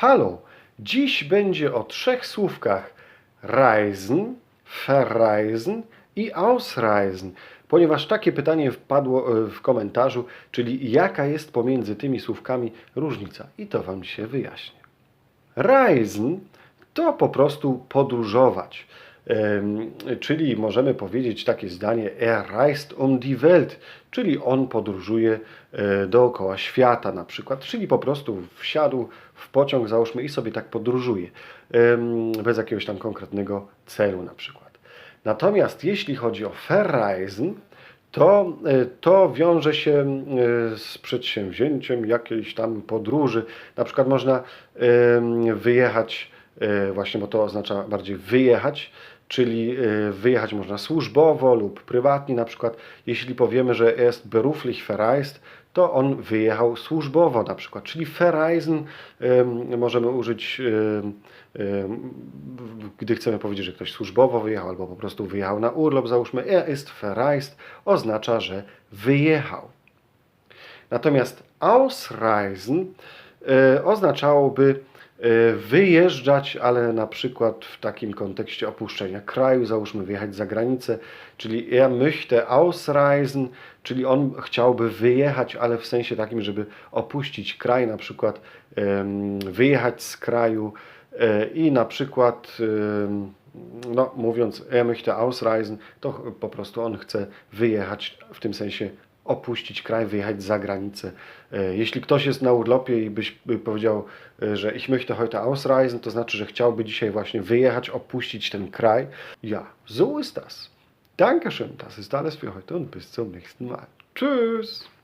Halo, dziś będzie o trzech słówkach reisen, verreisen i ausreisen, ponieważ takie pytanie wpadło e, w komentarzu, czyli jaka jest pomiędzy tymi słówkami różnica. I to Wam dzisiaj wyjaśnię. Reisen to po prostu podróżować. Czyli możemy powiedzieć takie zdanie Er reist um die Welt, czyli on podróżuje e, dookoła świata na przykład, czyli po prostu wsiadł w pociąg, załóżmy, i sobie tak podróżuje, bez jakiegoś tam konkretnego celu na przykład. Natomiast jeśli chodzi o Verreisen, to, e, to wiąże się e, z przedsięwzięciem jakiejś tam podróży. Na przykład można wyjechać, właśnie, bo to oznacza bardziej wyjechać, czyli e, wyjechać można służbowo lub prywatnie. Na przykład, jeśli powiemy, że jest beruflich verreist, to on wyjechał służbowo na przykład. Czyli verreisen em, możemy użyć, em, gdy chcemy powiedzieć, że ktoś służbowo wyjechał albo po prostu wyjechał na urlop, załóżmy, er ist verreist, oznacza, że wyjechał. Natomiast ausreisen e, oznaczałoby e, wyjeżdżać, ale na przykład w takim kontekście opuszczenia kraju, załóżmy wyjechać za granicę, czyli er möchte ausreisen, czyli on chciałby wyjechać, ale w sensie takim, żeby opuścić kraj, na przykład wyjechać z kraju e, i na przykład no, mówiąc er möchte ausreisen, to po prostu on chce wyjechać, w tym sensie opuścić kraj, wyjechać za granicę. E, Jeśli ktoś jest na urlopie i byś by powiedział, e, że ich möchte heute ausreisen, to znaczy, że chciałby dzisiaj właśnie wyjechać, opuścić ten kraj. Ja, so ist das. Dankeschön, das ist alles für heute und bis zum nächsten Mal. Tschüss.